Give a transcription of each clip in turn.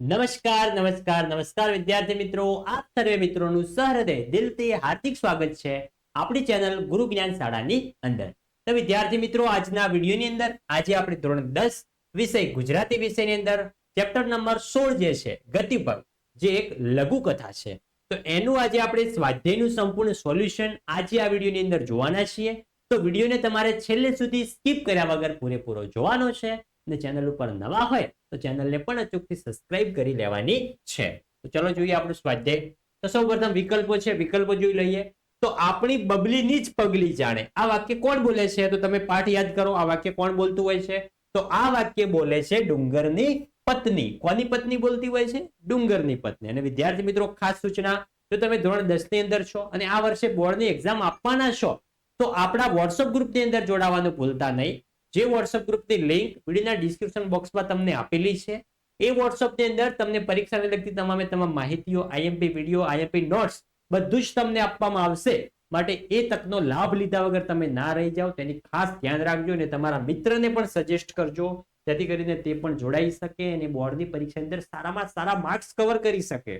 નમસ્કાર નમસ્કાર નમસ્કાર વિદ્યાર્થી મિત્રો. આપ સર્વે મિત્રોનું સહૃદય, દિલથી હાર્દિક સ્વાગત છે આપણી ચેનલ ગુરુ જ્ઞાન શાળાની અંદર. તો વિદ્યાર્થી મિત્રો, આજના વિડીયોની અંદર આજે આપણે ધોરણ દસ વિષય ગુજરાતી વિષયની અંદર, ચેપ્ટર નંબર સોળ જે છે ગતિપદ જે એક લઘુ કથા છે. તો એનું આજે આપણે સ્વાધ્યાયનું સંપૂર્ણ સોલ્યુશન આજે આ વિડીયોની અંદર જોવાના છીએ. તો વિડીયોને તમારે છેલ્લે સુધી સ્કીપ કર્યા વગર પૂરેપૂરો જોવાનો છે. અને ચેનલ ઉપર નવા હોય તો ચેનલને પણ અચૂકથી સબસ્ક્રાઇબ કરી લેવાની છે. તો ચલો જોઈએ આપણું સ્વાધ્યાય. તો સૌ પ્રથમ વિકલ્પો છે, વિકલ્પો જોઈ લઈએ. તો આપણી બબલીની જ પગલી જાણે. આ વાક્ય કોણ બોલે છે? તો તમે પાઠ યાદ કરો, આ વાક્ય કોણ બોલતું હોય છે? તો આ વાક્ય બોલે છે ડુંગરની પત્ની. કોની પત્ની બોલતી હોય છે? ડુંગરની પત્ની. અને વિદ્યાર્થી મિત્રો, ખાસ સૂચના, જો તમે ધોરણ દસની અંદર છો અને આ વર્ષે બોર્ડની એક્ઝામ આપવાના છો, તો આપણા વોટ્સઅપ ગ્રુપની અંદર જોડાવાનું ભૂલતા નહીં. જે વોટ્સઅપ ગ્રુપની લિંક વિડીયોના ડિસ્ક્રિપ્શન બોક્સમાં તમને આપેલી છે. એ વોટ્સઅપની અંદર તમને પરીક્ષાને લગતી તમામે તમામ માહિતીઓ આઈએમપી વીડિયો આઈએમપી નોટ્સ બધું જ તમને આપવામાં આવશે. માટે એ તકનો લાભ લીધા વગર તમે ના રહી જાઓ. તેની ખાસ ધ્યાન રાખજો અને તમારા મિત્રને પણ સજેસ્ટ કરજો. જેથી કરીને તે પણ જોડાઈ શકે અને બોર્ડની પરીક્ષા અંદર સારામાં સારા માર્ક્સ કવર કરી શકે.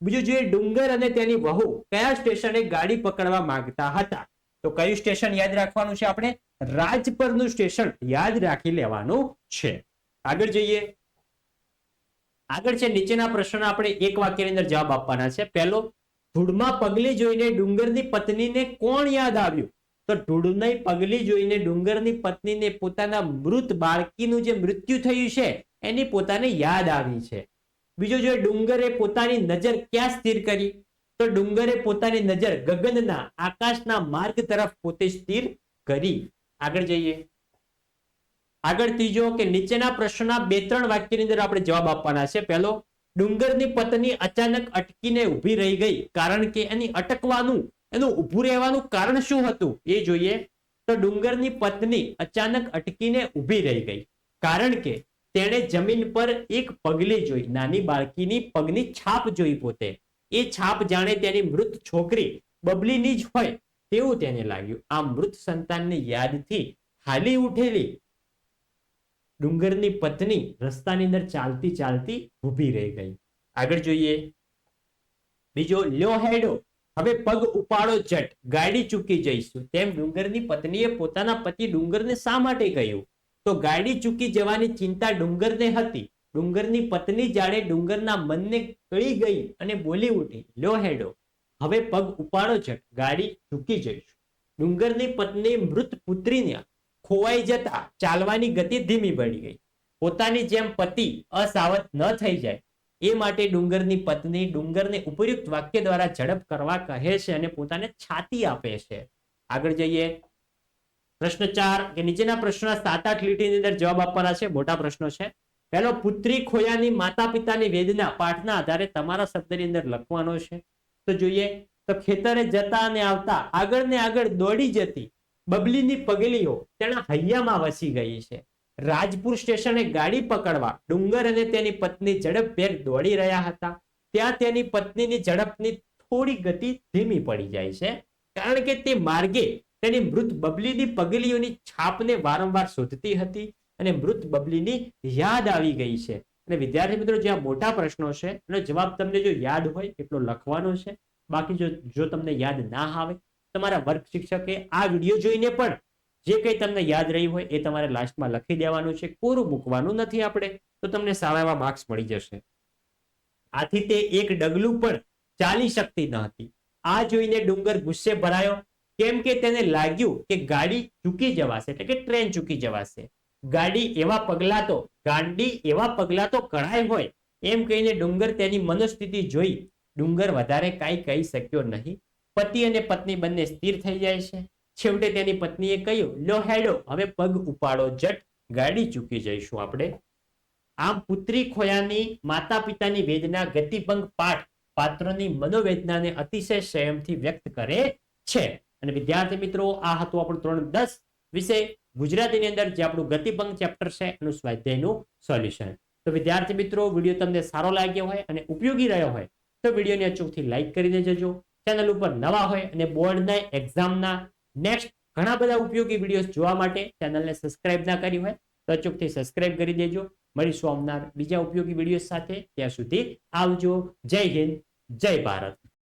બીજું જોઈએ ડુંગર અને તેની વહુ કયા સ્ટેશને ગાડી પકડવા માંગતા હતા? તો કયું સ્ટેશન યાદ રાખવાનું છે આપણે? રાજપરનું સ્ટેશન યાદ રાખી લેવાનું છે. આગળ જઈએ. આગળ છે નીચેના પ્રશ્ન આપણે એક વાક્યની અંદર જવાબ આપવાના છે. પહેલો, ધૂળમાં પગલી જોઈને ડુંગરની પત્નીને કોણ યાદ આવ્યું? તો ધૂળની પગલી જોઈને ડુંગરની પત્નીને પોતાના મૃત બાળકીનું જે મૃત્યુ થયું છે, એની પોતાને યાદ આવી છે. બીજો જો ડુંગરે પોતાની નજર ક્યાં સ્થિર કરી? તો ડુંગરે પોતાની નજર ગગનના આકાશના માર્ગ તરફ પોતે સ્થિર કરી. આગળ જઈએ. આગળ ત્રીજો કે નીચેના પ્રશ્નના બે ત્રણ વાક્યની અંદર આપણે જવાબ આપવાના છે. પહેલો, ડુંગરની પત્ની અચાનક અટકીને ઊભી રહી ગઈ કારણ કે એની અટકવાનું, એનું ઊભું રહેવાનું કારણ શું હતું? એ જોઈએ. તો ડુંગરની પત્ની અચાનક અટકીને ઊભી રહી ગઈ કારણ કે તેણે જમીન પર એક પગલી જોઈ. નાની બાળકીની પગની છાપ જોઈ પોતે. એ છાપ જાણે તેની મૃત છોકરી બબલીની જ હોય તેવું તેને લાગ્યું. આ મૃત સંતાનની યાદથી હાલી ઉઠેલી ડુંગરની પત્ની રસ્તાની અંદર ચાલતી ચાલતી ઊભી રહી ગઈ. આગળ જોઈએ. બીજો, લ્યો હેડો. હવે પગ ઉપાડો ચટ. ગાડી ચૂકી જઈશું. તેમ ડુંગરની પત્નીએ પોતાના પતિ ડુંગરને શા માટે કહ્યું? તો ગાડી ચૂકી જવાની ચિંતા ડુંગરને હતી. ડુંગરની પત્ની જાણે ડુંગરના મનને કળી ગઈ અને બોલી ઉઠી, લ્યો હેડો, હવે પગ ઉપાડો છટ ગાડી ચૂકી જઈશું. ડુંગરની પત્ની મૃત પુત્રીને ખોવાઈ જતા ચાલવાની ગતિ ધીમી પડી ગઈ. પોતાની જેમ પતિ અસાવત ન થઈ જાય. એ માટે ડુંગરની પત્ની ડુંગરને ઉપયુક્ત વાક્ય દ્વારા ઝડપ કરવા કહે છે અને પોતાને છાતી આપે છે. આગળ જઈએ. પ્રશ્ન ચાર કે નીચેના પ્રશ્નના સાત આઠ લીટીની અંદર જવાબ આપવાના છે. મોટા પ્રશ્નો છે. પહેલો, પુત્રી ખોયાની માતા પિતાની વેદના પાઠના આધારે તમારા શબ્દની અંદર લખવાનો છે. તો જોઈએ, તો ખેતરે જતા અને આવતા આગળ ને આગળ દોડી જતી બબલીની પગલીઓ તેના હૈયામાં વસી ગઈ છે. રાજપુર સ્ટેશને ગાડી પકડવા ડુંગર અને તેની પત્ની ઝડપભેર દોડી રહ્યા હતા. ત્યાં તેની પત્નીની ઝડપની થોડી ગતિ ધીમી પડી જાય છે. કારણ કે તે માર્ગે તેની મૃત બબલીની પગલીઓની છાપને વારંવાર શોધતી હતી. અને મૃત બબલીની યાદ આવી ગઈ છે. અને વિદ્યાર્થી મિત્રો, જ્યાં મોટા પ્રશ્નો છે, એનો જવાબ તમને જો યાદ હોય, એટલો લખવાનો છે. બાકી જો જો તમને યાદ ના આવે, તમારા વર્ગ શિક્ષકે આ વીડિયો જોઈને પણ જે કંઈ તમને યાદ રહ્યું હોય, એ તમારે લાસ્ટમાં લખી દેવાનું છે. કોરું મૂકવાનું નથી આપણે, તો તમને સારામાં માર્ક્સ મળી જશે. આથી તે એક ડગલું પણ ચાલી શકતી ન હતી. આ જોઈને ડુંગર ગુસ્સે ભરાયો. કેમ કે તેને લાગ્યું કે ગાડી ચૂકી જવાશે, એટલે કે ટ્રેન ચૂકી જવાશે. ગાડી એવા પગલા તો, ગાંડી એવા પગલા તો કઢાય હોય. એમ કહીને ડુંગર તેની મનોસ્થિતિ જોઈ. ડુંગર વધારે કાંઈ કહી શક્યો નહીં. પતિ અને પત્ની બંને સ્થિર થઈ જાય છે. છેવટે તેની પત્નીએ કહ્યું, લો હેડો, હવે પગ ઉપાડો, જટ. ગાડી ચૂકી જઈશું આપણે. આમ પુત્રી ખોયાની માતા પિતાની વેદના ગતિભંગ પાઠ પાત્રોની મનોવેદનાને અતિશય સંયમથી વ્યક્ત કરે છે. અને વિદ્યાર્થી મિત્રો, આ હતું આપણું ત્રણ દસ. વિષય ગુજરાતીની અંદર જે આપણું ગતિભંગ ચેપ્ટર છે, એનું સ્વાધ્યાયનું સોલ્યુશન તો વિદ્યાર્થી મિત્રો, વીડિયો તમને સારો લાગ્યો હોય અને ઉપયોગી રહ્યો હોય, તો વિડીયોને અચૂકથી લાઇક કરીને જજો. ચેનલ ઉપર નવા હોય અને બોર્ડના એક્ઝામના નેક્સ્ટ ઘણા બધા ઉપયોગી વીડિયો જોવા માટે ચેનલને સબસ્ક્રાઇબ ના કરી હોય, તો અચૂકથી સબસ્ક્રાઇબ કરી દેજો. મળીશું આવનાર બીજા ઉપયોગી વીડિયો સાથે. ત્યાં સુધી આવજો. જય હિન્દ. જય ભારત.